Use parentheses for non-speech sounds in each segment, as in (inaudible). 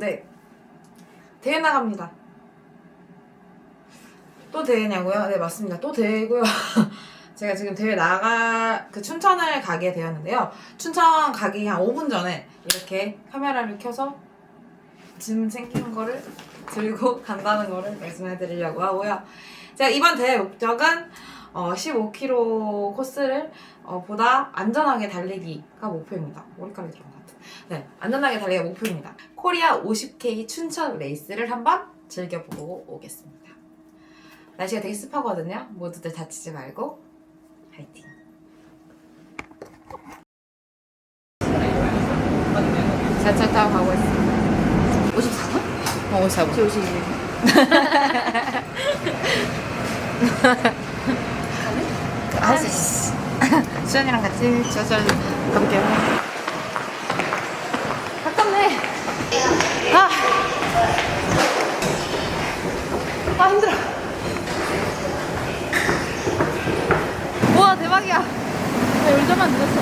네. 대회 나갑니다. 또 대회냐고요? 네, 맞습니다. 또 대회고요. (laughs) 제가 지금 대회 나가, 그 춘천을 가게 되었는데요. 춘천 가기 한 5분 전에 이렇게 카메라를 켜서 짐 챙기는 거를 들고 (laughs) 간다는 거를 말씀해 드리려고 하고요. 제가 이번 대회 목적은 어, 15km 코스를 어, 보다 안전하게 달리기가 목표입니다. 머리카락이 같아. 네, 안전하게 달리기가 목표입니다. 코리아 50K 춘천 레이스를 한번 즐겨보고 오겠습니다. 날씨가 되게 습하거든요. 모두들 다치지 말고 파이팅! 지하철 타고 가고 있습니다. 54분? 어, 54분. 52분. 아, 씨. 수연이랑 같이 지하철 가볼게요. 가깝네. 아! 아, 힘들어. 우와, 대박이야. 나 열자만 늦었어.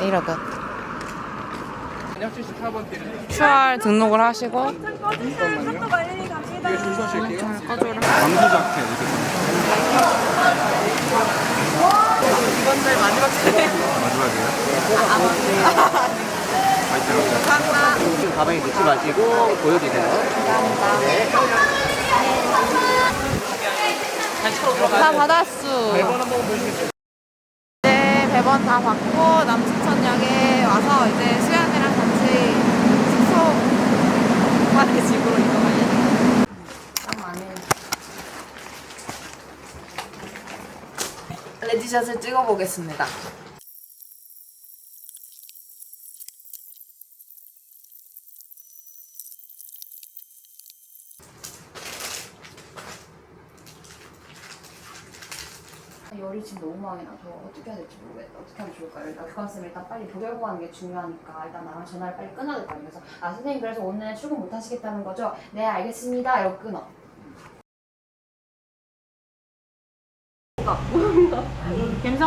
이러다. 4월 등록을 하시고 광수 자켓 이렇게 이번들 마지막 세대 마지막이에요? 파이팅 가방에 넣지 마시고 보여주세요. 다 받았어. 이제 배번 다 받고 남춘천역에 와서 이제 수연이랑 같이 숙소 빠르게 집으로 이동할 예정입니다. 레디샷을 찍어보겠습니다. 열이 지금 너무 많이 나서 어떻게 해야 될지 모르겠다. 어떻게 하면 좋을까요? 일단 교감 쌤 일단 빨리 도결고 하는 게 중요하니까 일단 나랑 전화를 빨리 끊어야 될 거 아니에요. 그래서 아 선생님 그래서 오늘 출근 못 하시겠다는 거죠? 네 알겠습니다. 이러고 끊어.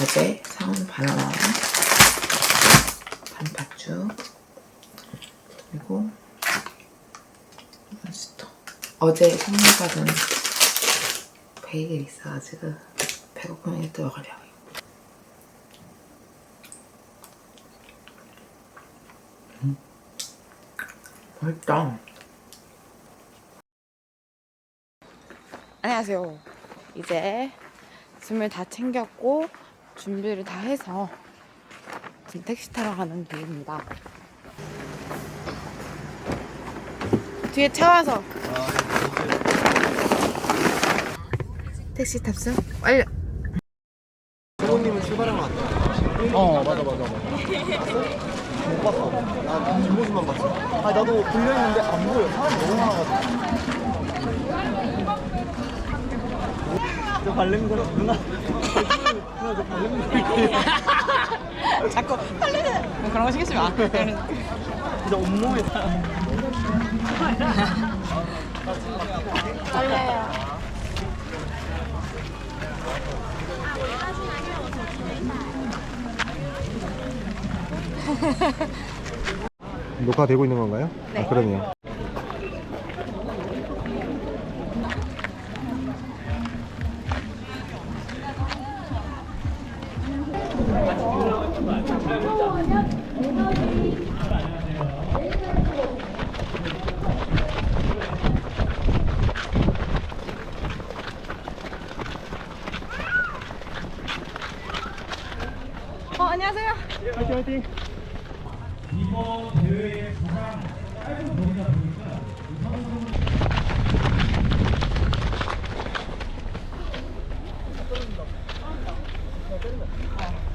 어제 사온 바나나랑 반팥죽. 그리고 몬스터 어제 선물 받은 베이글 있어가지고 배고프면 이거 먹으려고 음. 맛있다. 안녕하세요. 이제 짐을 다 챙겼고 준비를 다 해서 지금 택시 타러 가는 길입니다. 뒤에 차 와서 택시 탑승 완료. 부모님은 출발한 것 같아. 어, 맞아, 맞아, 맞아. 못 봤어. 나 뒷모습만 봤어. 아, 나도 불려 있는데 안 보여. 사람이 너무 많아가지고. 저 발냄새 누나. 발냄새. 자꾸 빨리는 뭐 그런 거 신경 쓰지 마. 진짜 온몸에 다. 녹화되고 있는 건가요? 네. 아, 그러네요 어 안녕하세요. 화이팅 화이팅 빨간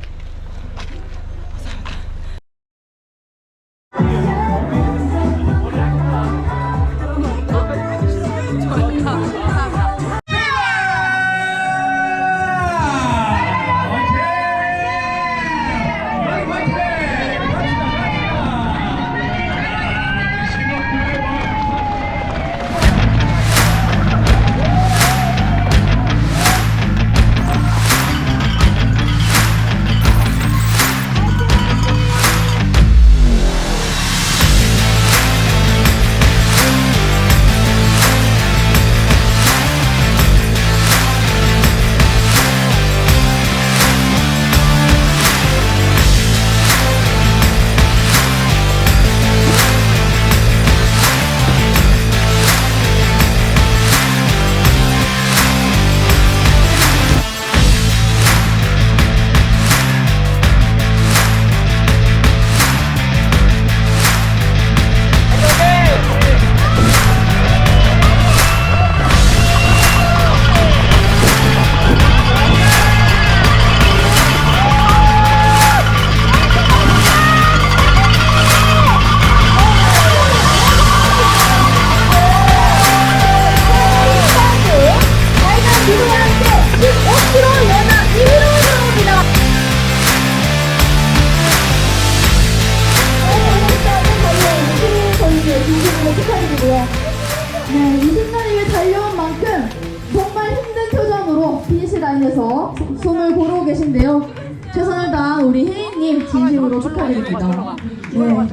최선을 다한 우리 혜인님 진심으로 축하드립니다. 네,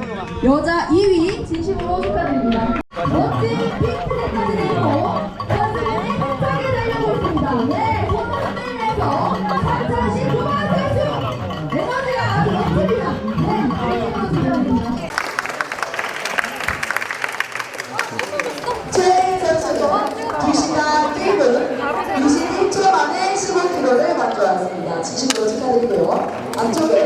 여자 2위 진심으로 축하드립니다. 멋진 핑크색까지 내고 앞쪽에